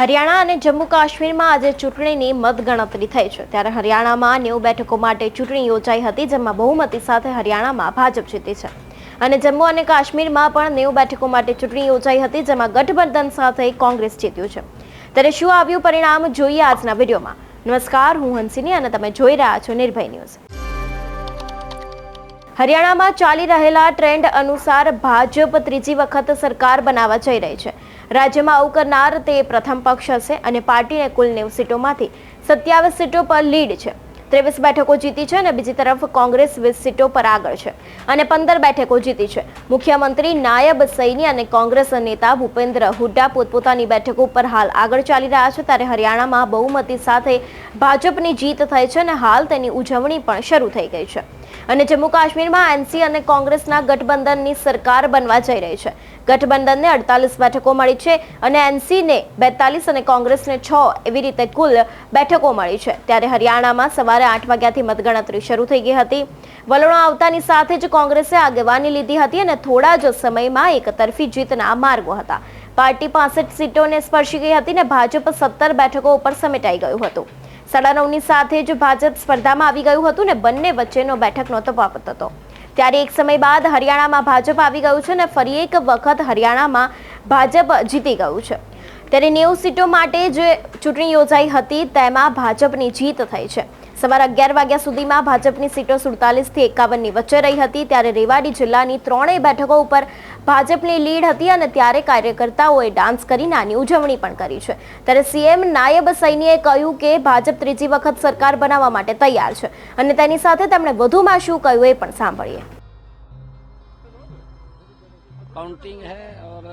હરિયાણા અને જમ્મુ કાશ્મીરમાં આજે ચૂંટણીની મતગણતરી થઈ છે. ત્યારે હરિયાણામાં નેવું બેઠકો માટે ચૂંટણી યોજાઈ હતી, જેમાં બહુમતી સાથે હરિયાણામાં ભાજપ જીતી છે. અને જમ્મુ અને કાશ્મીરમાં પણ નેવું બેઠકો માટે ચૂંટણી યોજાઈ હતી, જેમાં ગઠબંધન સાથે કોંગ્રેસ જીત્યું છે. ત્યારે શું આવ્યું પરિણામ, જોઈએ આજના વિડીયોમાં. નમસ્કાર, હું હંસિની અને તમે જોઈ રહ્યા છો નિર્ભય ન્યૂઝ. હરિયાણામાં ચાલી રહેલા ટ્રેન્ડ અનુસાર ભાજપ ત્રીજી વખત સરકાર બનાવવા જઈ રહી છે. રાજ્યમાં આવું કરનાર તે પ્રથમ પક્ષ હશે અને પાર્ટીને કુલ નેવું સીટોમાંથી સત્યાવીસ સીટો પર લીડ છે. ત્રેવીસ બેઠકો જીતી છે અને બીજી તરફ કોંગ્રેસ વીસ સીટો પર આગળ છે અને પંદર બેઠકો જીતી છે. મુખ્યમંત્રી નાયબ સૈની અને કોંગ્રેસ નેતા ભૂપેન્દ્ર હુડ્ડા પોતપોતાની બેઠકો ઉપર હાલ આગળ ચાલી રહ્યા છે. ત્યારે હરિયાણામાં બહુમતી સાથે ભાજપની જીત થઈ છે અને હાલ તેની ઉજવણી પણ શરૂ થઈ ગઈ છે. અને જમ્મુ કાશ્મીરમાં એનસી અને કોંગ્રેસના ગઠબંધનની સરકાર બનવા જઈ રહી છે. ગઠબંધનને અડતાલીસ બેઠકો મળી છે અને એનસીને બેતાલીસ અને કોંગ્રેસને છ એવી રીતે કુલ બેઠકો મળી છે. ત્યારે હરિયાણામાં સવારે આઠ વાગ્યાથી મતગણતરી શરૂ થઈ ગઈ હતી. વલણો આવતાની સાથે જ કોંગ્રેસે આગેવાની લીધી હતી અને થોડા જ સમયમાં એક તરફી જીતના માર્ગો હતા. પાર્ટી પાસઠ સીટોને સ્પર્શી ગઈ હતી ને ભાજપ સત્તર બેઠકો ઉપર સમેટાઈ ગયું હતું. સાડા નવની સાથે જ ભાજપ સ્પર્ધામાં આવી ગયું હતું ને બંને વચ્ચેનો બેઠકનો તફાવત હતો. ત્યારે એક સમય બાદ હરિયાણામાં ભાજપ આવી ગયું છે ને ફરી એક વખત હરિયાણામાં ભાજપ જીતી ગયું છે. ત્યારે નેવું સીટો માટે જે ચૂંટણી યોજાઈ હતી, તેમાં ભાજપની જીત થઈ છે. સવારે અગિયાર વાગ્યા સુધીમાં ભાજપની સીટો સુડતાલીસથી એકાવનની વચ્ચે રહી હતી ત્યારે રેવાડી જિલ્લાની ત્રણેય બેઠકો ઉપર ભાજપની લીડ હતી અને ત્યારે કાર્યકર્તાઓએ ડાન્સ કરીને આની ઉજવણી પણ કરી છે ત્યારે સીએમ નાયબ સૈનીએ કહ્યું કે ભાજપ ત્રીજી વખત સરકાર બનાવવા માટે તૈયાર છે અને તેની સાથે તેમણે વધુમાં શું કહ્યું એ પણ સાંભળીએ काउंटिंग है और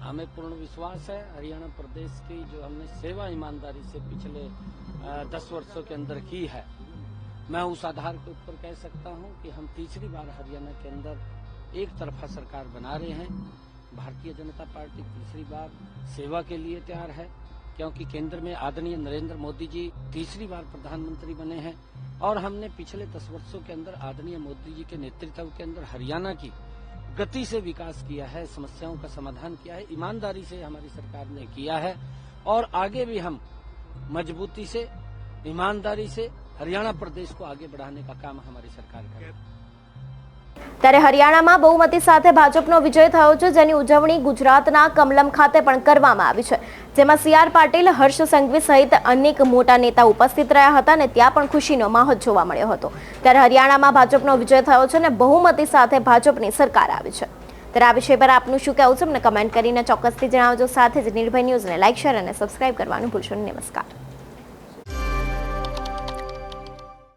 हमें पूर्ण विश्वास है हरियाणा प्रदेश की जो हमने सेवा ईमानदारी से पिछले दस वर्षों के अंदर की है। मैं उस आधार के ऊपर कह सकता हूँ कि हम तीसरी बार हरियाणा के अंदर एक तरफा सरकार बना रहे हैं। भारतीय जनता पार्टी तीसरी बार सेवा के लिए तैयार है, क्योंकि केंद्र में आदरणीय नरेंद्र मोदी जी तीसरी बार प्रधानमंत्री बने हैं और हमने पिछले दस वर्षों के अंदर आदरणीय मोदी जी के नेतृत्व के अंदर हरियाणा की गति से विकास किया है, समस्याओं का समाधान किया है, ईमानदारी से हमारी सरकार ने किया है और आगे भी हम मजबूती से ईमानदारी से हरियाणा प्रदेश को आगे बढ़ाने का काम हमारी सरकार करेगी ત્યારે હરિયાણામાં બહુમતી સાથે ભાજપનો વિજય થયો છે જેની ઉજવણી ગુજરાતના કમલમ ખાતે પણ કરવામાં આવી છે જેમાં સી આર પાટીલ હર્ષ સંઘવી સહિત અનેક મોટા નેતા ઉપસ્થિત રહ્યા હતા અને ત્યાં પણ ખુશીનો માહોલ જોવા મળ્યો હતો ત્યારે હરિયાણામાં ભાજપનો વિજય થયો છે અને બહુમતી સાથે ભાજપની સરકાર આવી છે ત્યારે આ વિષય પર આપનું શું કહેવું છે? મને કમેન્ટ કરીને ચોક્કસથી જણાવજો. સાથે જ નિર્ભય ન્યૂઝને લાઇક શેર અને સબસ્ક્રાઇબ કરવાનું ભૂલશો નમસ્કાર.